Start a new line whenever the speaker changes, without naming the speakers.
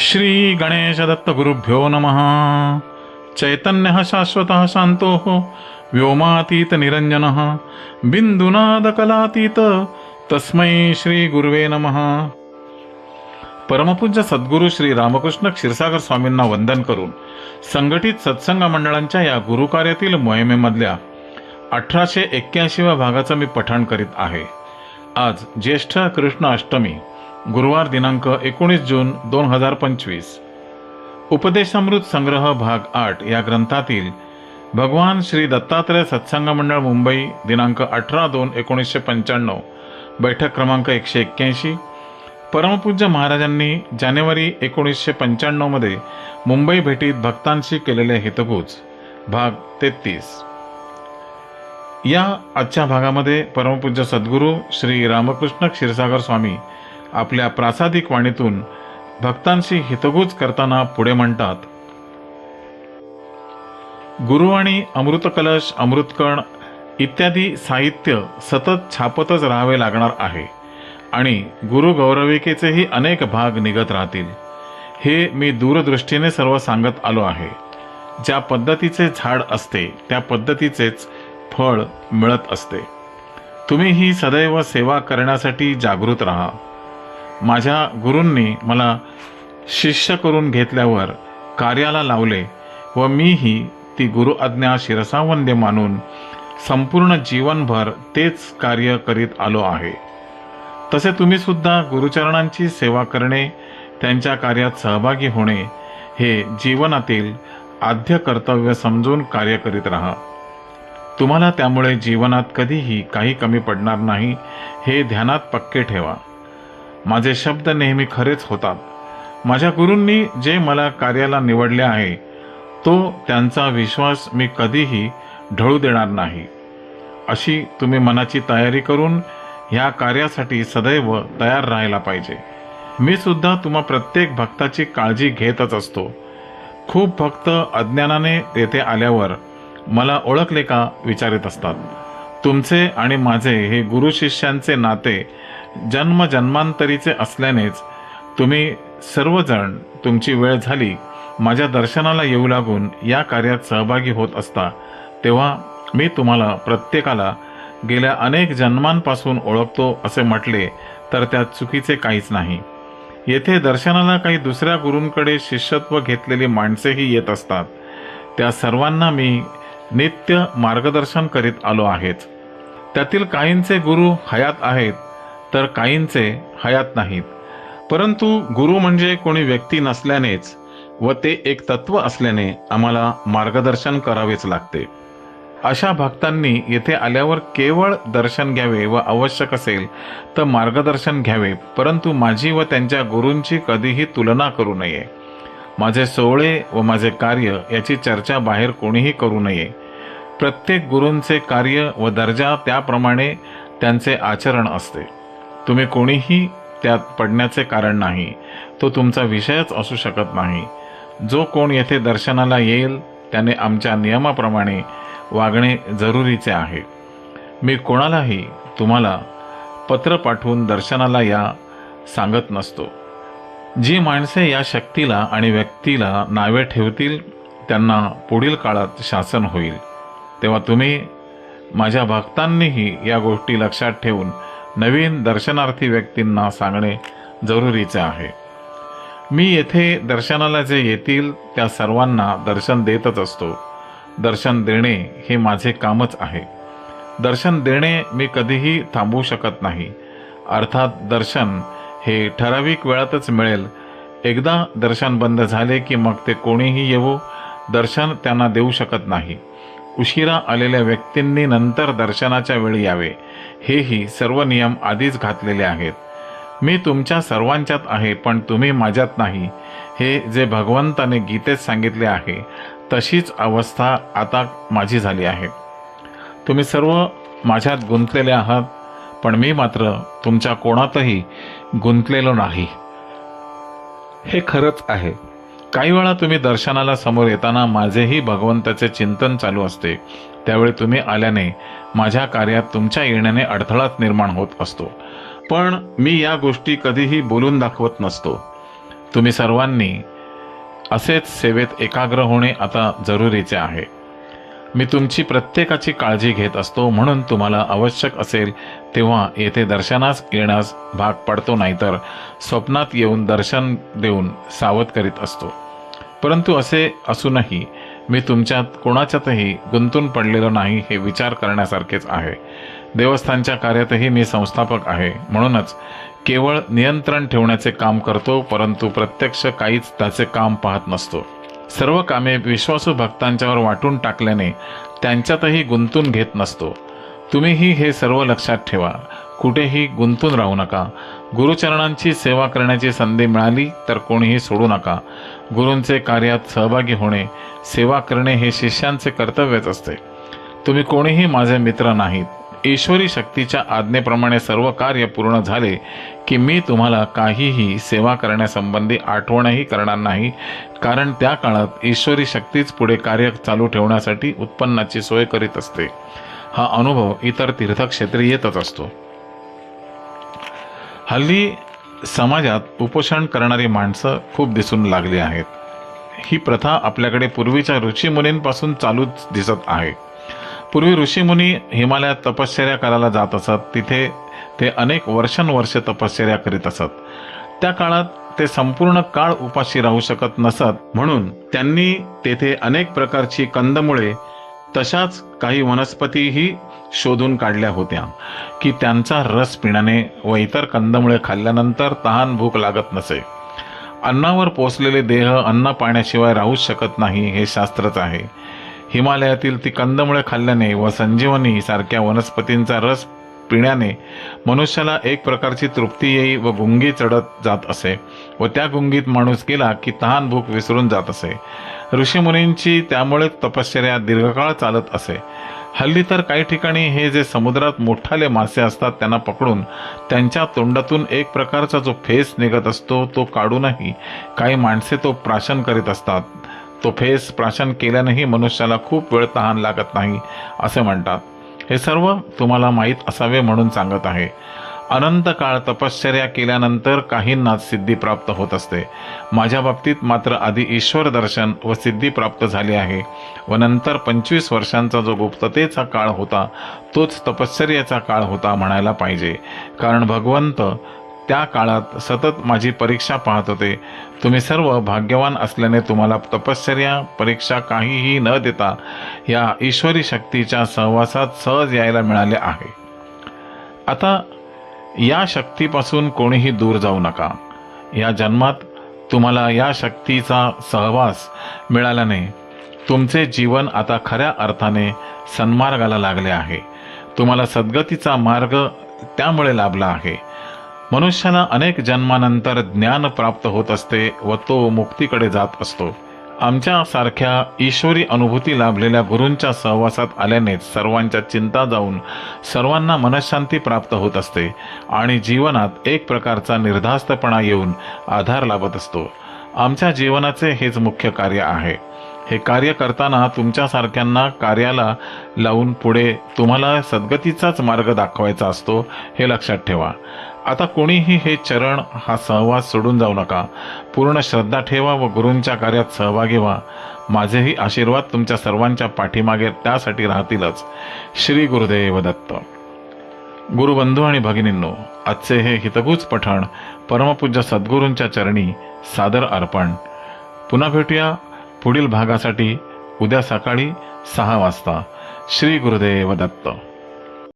श्री गणेश दत्त गुरुभ्यो नमः। चैतन्य शाश्वत शांतो व्योमातीत निरंजन बिंदुनाद कलातीत तस्मै श्री गुरुवे नमः। परमपूज्य सद्गुरू श्री रामकृष्ण क्षीरसागर स्वामींना वंदन करून संघटित सत्संग मंडळांच्या या गुरुकार्यातील मोहिमेमधल्या अठराशे एक्क्याऐंशीव्या भागाचं मी पठण करीत आहे. आज ज्येष्ठ कृष्ण अष्टमी गुरुवार दिनांक एकोणीस जून दोन हजार पंचवीस. उपदेशामृत संग्रह भाग आठ या ग्रंथातील भगवान श्री दत्तात्रय सत्संग मंडळ मुंबई दिनांक अठरा दोन एकोणीसशे पंच्याण्णव बैठक क्रमांक एकशे एक्क्याऐंशी. परमपूज्य महाराजांनी जानेवारी एकोणीसशे पंच्याण्णवमध्ये मुंबई भेटीत भक्तांशी केलेले हितगुज. भाग तेहतीस. या आजच्या भागामध्ये परमपूज्य सद्गुरू श्री रामकृष्ण क्षीरसागर स्वामी आपल्या प्रासादिक वाणीतून भक्तांशी हितगुज करताना पुढे म्हणतात गुरुवाणी अमृतकलश अमृतकण इत्यादी साहित्य सतत छापतच राहावे लागणार आहे आणि गुरु गौरविकेचेही अनेक भाग निघत राहतील. हे मी दूरदृष्टीने सर्व सांगत आलो आहे. ज्या पद्धतीचे झाड असते त्या पद्धतीचेच फळ मिळत असते. तुम्ही ही सदैव सेवा करण्यासाठी जागृत राहा. माझ्या गुरूंनी मला शिष्य करून घेतल्यावर कार्याला लावले व मीही ती गुरु आज्ञा शिरसावंदे मानून संपूर्ण जीवनभर तेच कार्य करीत आलो आहे. तसे तुम्ही सुद्धा गुरुचरणांची सेवा करणे त्यांच्या कार्यात सहभागी होणे हे जीवनातील आद्य कर्तव्य समजून कार्य करीत राहा. तुम्हाला त्यामुळे जीवनात कधीही काही कमी पडणार नाही हे ध्यानात पक्के ठेवा. माझे शब्द नेहमी खरेच होतात. माझ्या गुरूंनी जे मला कार्याला निवडले आहे तो त्यांचा विश्वास मी कधीही ढळू देणार नाही. अशी तुम्ही मनाची तयारी करून ह्या कार्यासाठी सदैव तयार राहायला पाहिजे. मी सुद्धा तुम्हा प्रत्येक भक्ताची काळजी घेतच असतो. खूप भक्त अज्ञानाने येथे आल्यावर मला ओळखले का विचारित असतात. तुमचे आणि माझे हे गुरु शिष्यांचे नाते जन्म जन्मांतरीचे असल्यानेच तुम्ही सर्वजण तुमची वेळ झाली माझ्या दर्शनाला येऊ लागून या कार्यात सहभागी होत असता तेव्हा मी तुम्हाला प्रत्येकाला गेल्या अनेक जन्मांपासून ओळखतो असे म्हटले तर त्यात चुकीचे काहीच नाही. येथे दर्शनाला काही दुसऱ्या गुरूंकडे शिष्यत्व घेतलेली माणसेही येत असतात. त्या सर्वांना मी नित्य मार्गदर्शन करीत आलो आहेच त्यातील काहींचे गुरु हयात आहेत तर काहींचे हयात नाहीत. परंतु गुरु म्हणजे कोणी व्यक्ती नसल्यानेच व ते एक तत्व असल्याने आम्हाला मार्गदर्शन करावेच लागते. अशा भक्तांनी येथे आल्यावर केवळ दर्शन घ्यावे व आवश्यक असेल तर मार्गदर्शन घ्यावे परंतु माझी व त्यांच्या गुरूंची कधीही तुलना करू नये. माझे सोहळे व माझे कार्य याची चर्चा बाहेर कोणीही करू नये. प्रत्येक गुरूंचे कार्य व दर्जा त्याप्रमाणे त्यांचे आचरण असते. तुम्ही कोणीही त्यात पडण्याचे कारण नाही तो तुमचा विषयच असू शकत नाही. जो कोण येथे दर्शनाला येईल त्याने आमच्या नियमाप्रमाणे वागणे जरुरीचे आहे. मी कोणालाही तुम्हाला पत्र पाठवून दर्शनाला या सांगत नसतो. जी माणसे या शक्तीला आणि व्यक्तीला नावे ठेवतील त्यांना पुढील काळात शासन होईल. तेव्हा तुम्ही माझ्या भक्तांनीही या गोष्टी लक्षात ठेवून नवीन दर्शनार्थी व्यक्तींना सांगणे जरुरीचे आहे. मी येथे दर्शनाला जे येतील त्या सर्वांना दर्शन देतच असतो. दर्शन देणे हे माझे कामच आहे. दर्शन देणे मी कधीही थांबवू शकत नाही. अर्थात दर्शन हे ठराविक वेळातच मिळेल. एकदा दर्शन बंद झाले की मग ते कोणीही येवो. दर्शन त्यांना देऊ शकत नाही. उशिरा आलेल्या व्यक्तींनी नंतर दर्शनाच्या वेळी यावे. हेही सर्व नियम आधीच घातलेले आहेत. मी तुमच्या सर्वांच्यात आहे पण तुम्ही माझ्यात नाही. हे जे भगवंताने गीतेत सांगितले आहे तशीच अवस्था आता माझी झाली आहे. तुम्ही सर्व माझ्यात गुंतलेले आहात पण मी मात्र तुमच्या कोणातही गुंतलेलो नाही. हे खरंच आहे. काही वेळा तुम्ही दर्शनाला समोर येताना माझेही भगवंताचे चिंतन चालू असते. त्यावेळी तुम्ही आल्याने माझ्या कार्यात तुमच्या येण्याने अडथळाच निर्माण होत असतो. पण मी या गोष्टी कधीही बोलून दाखवत नसतो. तुम्ही सर्वांनी असेच सेवेत एकाग्र होणे आता जरुरीचे आहे. मी तुमची प्रत्येकाची काळजी घेत असतो म्हणून तुम्हाला आवश्यक असेल तेव्हा येथे दर्शनास येण्यास भाग पडतो नाहीतर स्वप्नात येऊन दर्शन देऊन सावध करीत असतो. परंतु असे असूनही मी तुमच्यात कोणाच्यातही गुंतून पडलेलो नाही हे विचार करण्यासारखेच आहे. देवस्थानच्या कार्यातही मी संस्थापक आहे म्हणूनच केवळ नियंत्रण ठेवण्याचे काम करतो परंतु प्रत्यक्ष काहीच त्याचे काम पाहत नसतो. सर्व कामे विश्वासू भक्तांच्यावर वाटून टाकल्याने त्यांच्यातही गुंतून घेत नसतो. तुम्हीही हे सर्व लक्षात ठेवा. कुठेही गुंतून राहू नका. गुरुचरणांची सेवा करण्याची संधी मिळाली तर कोणीही सोडू नका. गुरूंचे कार्यात सहभागी होणे सेवा करणे हे शिष्यांचे कर्तव्यच असते. तुम्ही कोणीही माझे मित्र नाहीत. ईश्वरी शक्तीच्या आज्ञेप्रमाणे सर्व कार्य पूर्ण झाले की मी तुम्हाला काहीही सेवा करण्यासंबंधी आठवणही करणार नाही. कारण त्या काळात ईश्वरी शक्तीच पुढे कार्य चालू ठेवण्यासाठी उत्पन्नाची सोय करीत असते. हा अनुभव इतर तीर्थक्षेत्री येतच असतो. हल्ली समाजात उपोषण करणारी माणसं खूप दिसून लागली आहेत. ही प्रथा आपल्याकडे पूर्वीच्या ऋषीमुनींपासून चालूच दिसत आहे. पूर्वी ऋषीमुनी हिमालयात तपश्चर्या करायला जात असत. तिथे ते अनेक वर्षानुवर्षे तपश्चर्या करीत असत. त्या काळात ते संपूर्ण काळ उपाशी राहू शकत नसत. म्हणून त्यांनी तेथे अनेक प्रकारची कंदमुळे तशाच काही वनस्पतीही शोधून काढल्या होत्या की त्यांचा रस पिण्याने व इतर कंदमुळे खाल्ल्यानंतर तहान भूक लागत नसे. अन्नावर पोचलेले देह अन्न पाण्याशिवाय राहूच शकत नाही हे शास्त्रच आहे. हिमालयातील ती कंदमुळे खाल्ल्याने व संजीवनी सारख्या वनस्पतींचा रस पिण्याने मनुष्याला एक प्रकारची तृप्ती येई व गुंगी चढत जात असे व त्या गुंगीत माणूस गेला की तहान भूक विसरून जात असे. ऋषीमुनींची त्यामुळे तपश्चर्या दीर्घकाळ चालत असे. हल्ली तर काही ठिकाणी हे जे समुद्रात मोठाले मासे असतात त्यांना पकडून त्यांच्या तोंडातून एक प्रकारचा जो फेस निघत असतो तो काढूनही काही माणसे तो प्राशन करीत असतात. तो फेस प्राशन केल्यानेही मनुष्याला खूप वेळ तहान लागत नाही असे म्हणतात. हे सर्व तुम्हाला माहीत असावे म्हणून सांगत आहे. अनंत काळ तपश्चर्या केल्यानंतर काहींना सिद्धी प्राप्त होत असते. माझ्या बाबतीत मात्र आधी ईश्वर दर्शन व सिद्धी प्राप्त झाली आहे व नंतर पंचवीस वर्षांचा जो गुप्ततेचा काळ होता तोच तपश्चर्याचा काळ होता म्हणायला पाहिजे. कारण भगवंत त्या काळात सतत माझी परीक्षा पाहत होते. तुम्ही सर्व भाग्यवान असल्याने तुम्हाला तपश्चर्या परीक्षा काहीही न देता या ईश्वरी शक्तीच्या सहवासात सहज यायला मिळाले आहे. आता या शक्तीपासून कोणीही दूर जाऊ नका. या जन्मात तुम्हाला या शक्तीचा सहवास मिळाल्याने तुमचे जीवन आता खऱ्या अर्थाने सन्मार्गाला लागले आहे. तुम्हाला सद्गतीचा मार्ग त्यामुळे लाभला आहे. मनुष्याला अनेक जन्मानंतर ज्ञान प्राप्त होत असते व तो मुक्तीकडे जात असतो. आमच्या सारख्या ईश्वरी अनुभूती लाभलेल्या गुरूंच्या सहवासात आल्यानेच सर्वांच्या चिंता जाऊन सर्वांना मनशांती प्राप्त होत असते आणि जीवनात एक प्रकारचा निर्धास्तपणा येऊन आधार लाभत असतो. आमच्या जीवनाचे हेच मुख्य कार्य आहे. हे कार्य करताना तुमच्यासारख्यांना कार्याला लावून पुढे तुम्हाला सद्गतीचाच मार्ग दाखवायचा असतो हे लक्षात ठेवा. आता कोणीही हे चरण हा सहवास सोडून जाऊ नका. पूर्ण श्रद्धा ठेवा व गुरूंच्या कार्यात सहभागी व्हा. माझेही आशीर्वाद तुमच्या सर्वांच्या पाठीमागे त्यासाठी राहतीलच. श्री गुरुदेव दत्त. गुरुबंधू आणि भगिनींनो आजचे हे हितगुज पठण परमपूज्य सद्गुरूंच्या चरणी सादर अर्पण. पुन्हा भेटूया पुढील भागासाठी उद्या सकाळी सहा वाजता. श्री गुरुदेव दत्त.